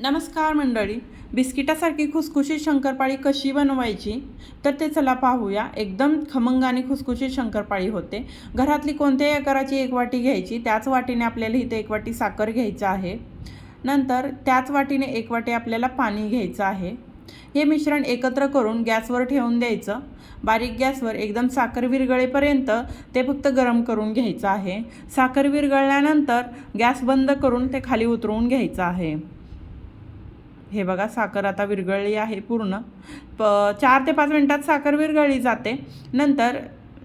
नमस्कार मंडळी. बिस्किटासारखी खुसखुशीत शंकरपाळी कशी बनवायची? तर ते चला पाहूया. एकदम खमंग आणि खुसखुशीत शंकरपाळी होते. घरातली कोणत्याही आकाराची एक वाटी घ्यायची. त्याच वाटीने आपल्याला इथे एक वाटी साखर घ्यायचं आहे. नंतर त्याच वाटीने एक वाटी आपल्याला पाणी घ्यायचं आहे. हे मिश्रण एकत्र करून गॅसवर ठेवून द्यायचं. बारीक गॅसवर एकदम साखर विरघळेपर्यंत ते फक्त गरम करून घ्यायचं आहे. साखर विरघळल्यानंतर गॅस बंद करून ते खाली उतरवून घ्यायचं आहे. हे बघा साखर आता विरघळली आहे पूर्ण. प चार ते पाच मिनटात साखर विरघळली जाते. नंतर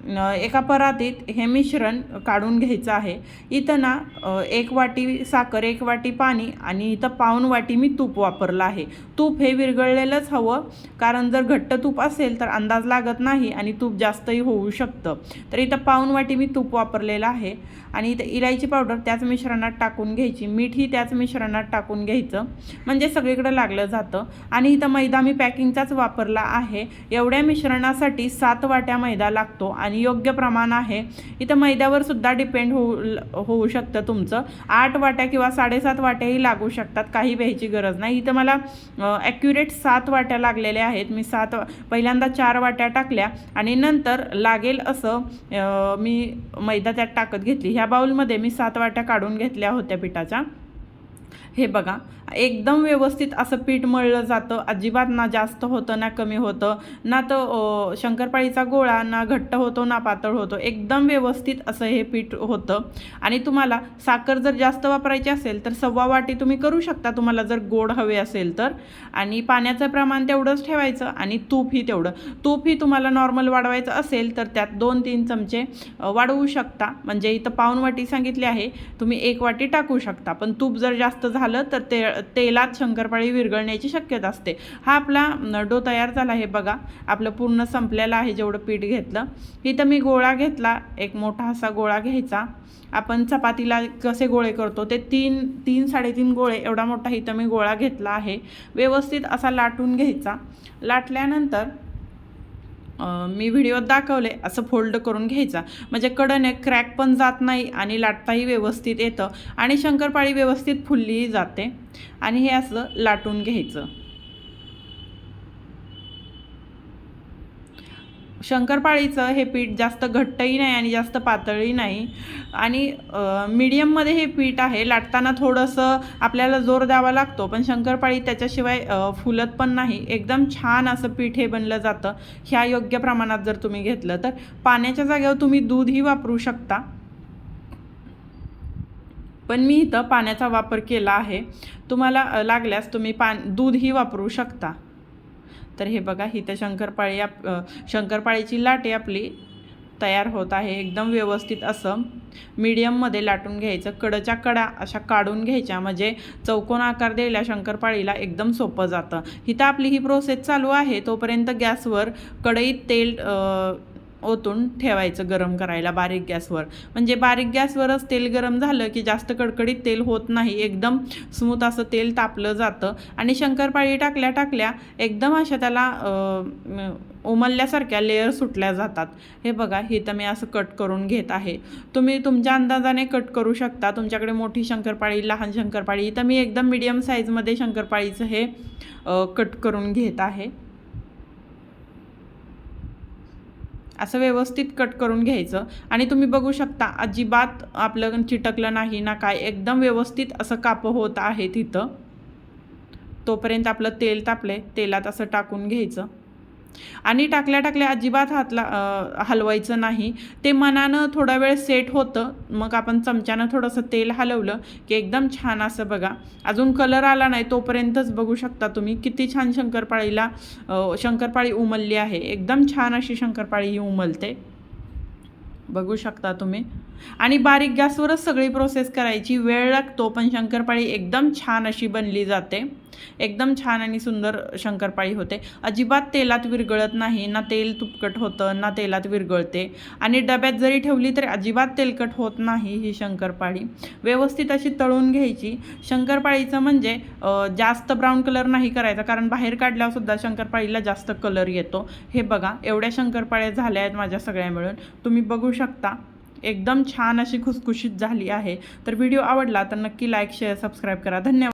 एका परातीत हे मिश्रण काढून घ्यायचं आहे. इथं ना एक वाटी साखर एक वाटी पाणी आणि इथं पाऊन वाटी मी तूप वापरलं आहे. तूप हे विरघळलेलंच हवं कारण जर घट्ट तूप असेल तर अंदाज लागत नाही आणि तूप जास्तही होऊ शकतं. तर इथं पाऊन वाटी मी तूप वापरलेलं आहे आणि इथं इलायची पावडर त्याच मिश्रणात टाकून घ्यायची. मीठही त्याच मिश्रणात टाकून घ्यायचं म्हणजे सगळीकडं लागलं जातं. आणि इथं मैदा मी पॅकिंगचाच वापरला आहे. एवढ्या मिश्रणासाठी सात वाट्या मैदा लागतो आणि योग्य प्रमाण आहे. इथं मैद्यावर सुद्धा डिपेंड होऊ होऊ शकतं तुमचं. आठ वाट्या किंवा साडेसात वाट्याही लागू शकतात काही व्हायची गरज नाही. इथं मला ॲक्युरेट सात वाट्या लागलेल्या आहेत. मी सात पहिल्यांदा चार वाट्या टाकल्या आणि नंतर लागेल असं मी मैदा त्यात टाकत घेतली. ह्या बाउलमध्ये मी सात वाट्या काढून घेतल्या होत्या पिठाच्या. हे बघा एकदम व्यवस्थित असं पीठ मळलं जातं. अजिबात ना जास्त होतं ना कमी होतं. ना तर शंकरपाळीचा गोळा ना घट्ट होतो ना पातळ होतो. एकदम व्यवस्थित असं हे पीठ होतं. आणि तुम्हाला साखर जर जास्त वापरायची असेल तर सव्वा वाटी तुम्ही करू शकता. तुम्हाला जर गोड हवे असेल तर. आणि पाण्याचं प्रमाण तेवढंच ठेवायचं आणि तूपही तेवढं. तूपही तुम्हाला नॉर्मल वाढवायचं असेल तर त्यात दोन तीन चमचे वाढवू शकता. म्हणजे इथं पाऊन वाटी सांगितली आहे. तुम्ही एक वाटी टाकू शकता. पण तूप जर जास्त झालं तर ते तेलात शंकरपाळी विरघळण्याची शक्यता असते. हा आपला न, डो तयार झाला आहे बघा. आपलं पूर्ण संपलेलं आहे जेवढं पीठ घेतलं. इथं मी गोळा घेतला. एक मोठा असा गोळा घ्यायचा. आपण चपातीला कसे गोळे करतो ते तीन तीन साडेतीन गोळे एवढा मोठा इथं मी गोळा घेतला आहे. व्यवस्थित असा लाटून घ्यायचा. लाटल्यानंतर मी व्हिडिओत दाखवले असं फोल्ड करून घ्यायचा. म्हणजे कडने क्रॅक पण जात नाही आणि लाटताही व्यवस्थित येतं आणि शंकरपाळी व्यवस्थित फुललीही जाते. आणि हे असं लाटून घ्यायचं. शंकरपाळीचं हे पीठ जास्त घट्टही नाही आणि जास्त पातळही नाही. आणि मीडियममध्ये हे पीठ आहे लाटताना थोडंसं आपल्याला जोर द्यावा लागतो पण शंकरपाळी त्याच्याशिवाय फुलत पण नाही. एकदम छान असं पीठ हे बनलं जातं. ह्या योग्य प्रमाणात जर तुम्ही घेतलं तर. पाण्याच्या जागेवर तुम्ही दूधही वापरू शकता. पण मी इथं पाण्याचा वापर केला आहे. तुम्हाला लागल्यास तुम्ही पान दूधही वापरू शकता. तर हे बघा इथं शंकरपाळी आप शंकरपाळीची लाटे आपली तयार होत आहे एकदम व्यवस्थित असं. मीडियममध्ये लाटून घ्यायचं कडच्या कडा अशा काढून घ्यायच्या म्हणजे चौकोन आकार द्यायला शंकरपाळीला एकदम सोपं जातं. इथं आपली ही प्रोसेस चालू आहे तोपर्यंत गॅसवर कढईत तेल ओतून ठेवायचं गरम करायला बारीक गॅसवर. म्हणजे बारीक गॅसवरच तेल गरम झालं की जास्त कडकडीत तेल होत नाही. एकदम स्मूथ असं तेल तापलं जातं. आणि शंकरपाळी टाकल्या टाकल्या एकदम अशा त्याला उमलल्यासारख्या लेअर सुटल्या जातात. हे बघा हे तर मी असं कट करून घेत आहे. तुम्ही तुमच्या अंदाजाने कट करू शकता. तुमच्याकडे मोठी शंकरपाळी लहान शंकरपाळी तर मी एकदम मिडियम साईजमध्ये शंकरपाळीचं हे कट करून घेत आहे. असं व्यवस्थित कट करून घ्यायचं. आणि तुम्ही बघू शकता अजिबात आपलं चिटकलं नाही ना काय एकदम व्यवस्थित असं कापं होत आहे तिथं. तोपर्यंत आपलं तेल तापले तेलात असं टाकून घ्यायचं. आणि टाकल्या टाकल्या अजिबात हातला हलवायचं नाही. ते मनानं थोडा वेळ सेट होतं. मग आपण चमच्यानं थोडंसं तेल हलवलं की एकदम छान असं बघा. अजून कलर आला नाही तोपर्यंतच बघू शकता तुम्ही. किती छान शंकरपाळीला शंकरपाळी उमलली आहे. एकदम छान अशी शंकरपाळी ही उमलते. बघू शकता तुम्ही. आणि बारीक गॅसवरच सगळी प्रोसेस करायची. वेळ लागतो पण शंकरपाळी एकदम छान अशी बनली जाते. एकदम छान आणि सुंदर शंकरपाळी होते. अजिबात तेलात विरघळत नाही ना तेल तुपकट होतं ना तेलात विरघळते आणि डब्यात जरी ठेवली तरी अजिबात तेलकट होत नाही ही शंकरपाळी. व्यवस्थित अशी तळून घ्यायची. शंकरपाळीचं म्हणजे जास्त ब्राऊन कलर नाही करायचा कारण बाहेर काढल्यावर सुद्धा शंकरपाळीला जास्त कलर येतो. हे बघा एवढ्या शंकरपाळ्या झाल्या आहेत माझ्या सगळ्या मिळून. तुम्ही बघू शकता एकदम छान अशी खुसखुशीत झाली आहे. तर व्हिडिओ आवडला तर नक्की लाईक शेअर सबस्क्राईब करा. धन्यवाद.